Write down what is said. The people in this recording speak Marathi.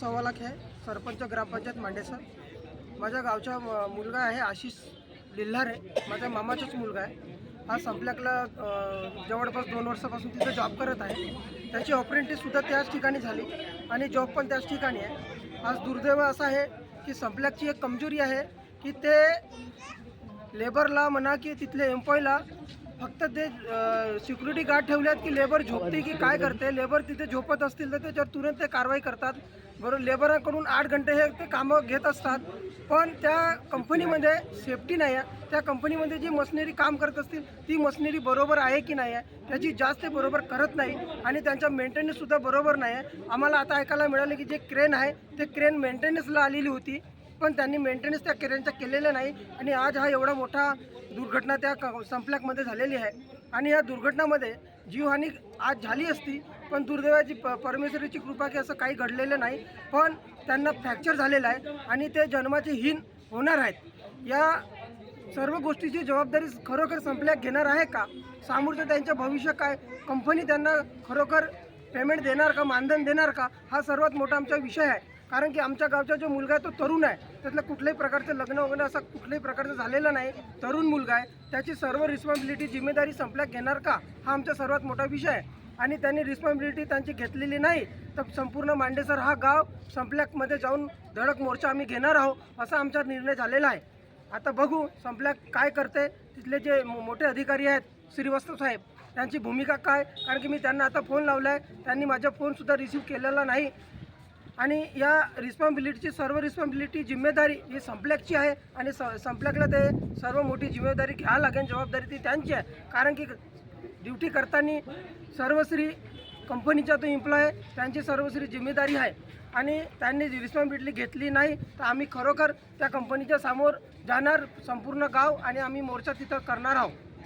सव्वा लाख आहे सरपंच ग्रामपंचायत मांडेसर। माझ्या गावचा मुलगा आहे आशिष लिल्हारे माझ्या मामाचाच मुलगा आहे. हा संपल्याकला जवळपास दोन वर्षापासून तिथं जॉब करत आहे. त्याची ऑपरेंटीसुद्धा त्याच ठिकाणी झाली आणि जॉब पण त्याच ठिकाणी आहे. आज दुर्दैव असं आहे की संपल्याकची एक कमजोरी आहे की ते लेबरला म्हणा की तिथले एम्प्लॉयला फक्त ते सिक्युरिटी गार्ड ठेवल्यात की लेबर झोपते की काय करते? लेबर तिथे झोपत असतील तर त्याच्यावर तुरंत ते कारवाई करतात. बरोबर? लेबराकडून आठ घंटे हे ते कामं घेत असतात. पण त्या कंपनीमध्ये सेफ्टी नाही आहे त्या कंपनीमध्ये जी मशिनरी काम करत असतील ती मशिनरी बरोबर आहे की नाही आहे त्याची जास्त बरोबर करत नाही. आणि त्यांचा मेंटेनन्ससुद्धा बरोबर नाही आहे आम्हाला आता ऐकायला मिळालं की जे क्रेन आहे ते क्रेन मेंटेनन्सला आलेली होती. पण त्यांनी मेंटेनन्स त्या क्रेनचा केलेलं नाही. आणि आज हा एवढा मोठा दुर्घटना त्या क- संपल्याकमध्ये झालेली आहे. आणि या दुर्घटनामध्ये जीवहानी आज झाली असती पण दुर्दैवाची प परमेश्वरीची कृपा की असं काही घडलेलं नाही. पण त्यांना फ्रॅक्चर झालेलं आहे आणि ते जन्माचे हीन होणार आहेत. या सर्व गोष्टीची जबाबदारी खरोखर संपल्याक घेणार आहे का? सामोरचं त्यांचं भविष्य काय? कंपनी त्यांना खरोखर पेमेंट देणार का? मानधन देणार का? हा सर्वात मोठा आमचा विषय आहे. कारण की आमच्या गावचा जो मुलगा आहे तो तरुण आहे. त्यातलं कुठल्याही प्रकारचं लग्न वगैरे असं कुठल्याही प्रकारचं झालेलं नाही. तरुण मुलगा आहे. त्याची सर्व रिस्पॉन्सिबिलिटी जिम्मेदारी संपल्याक घेणार का? हा आमचा सर्वात मोठा विषय आहे. आणि त्यांनी रिस्पॉन्सिबिलिटी त्यांची घेतलेली नाही तर संपूर्ण मांडेसर हा गाव संपल्याकमध्ये जाऊन धडक मोर्चा आम्ही घेणार आहोत असा आमचा निर्णय झालेला आहे. आता बघू संपल्याक काय करते? तिथले जे मो- मोठे अधिकारी आहेत श्रीवास्तव साहेब त्यांची भूमिका काय? कारण की मी त्यांना आता फोन लावला आहे त्यांनी माझा फोनसुद्धा रिसीव केलेला नाही. आणि या रिस्पॉन्सिबिलिटीची सर्व रिस्पॉन्सिबिलिटी जिम्मेदारी ही संपल्याकची आहे. आणि स संपल्याकला ते सर्व मोठी जिम्मेदारी घ्यावं लागेल जबाबदारी ती त्यांची आहे. कारण की ड्युटी करताना सर्वश्री कंपनीचा तो एम्प्लॉय आहे त्यांची सर्वश्री जिम्मेदारी आहे. आणि त्यांनी रिस्पॉन्सिबिलिटी घेतली नाही तर आम्ही खरोखर त्या कंपनीच्या समोर जाणार संपूर्ण गाव आणि आम्ही मोर्चा तिथं करणार आहोत.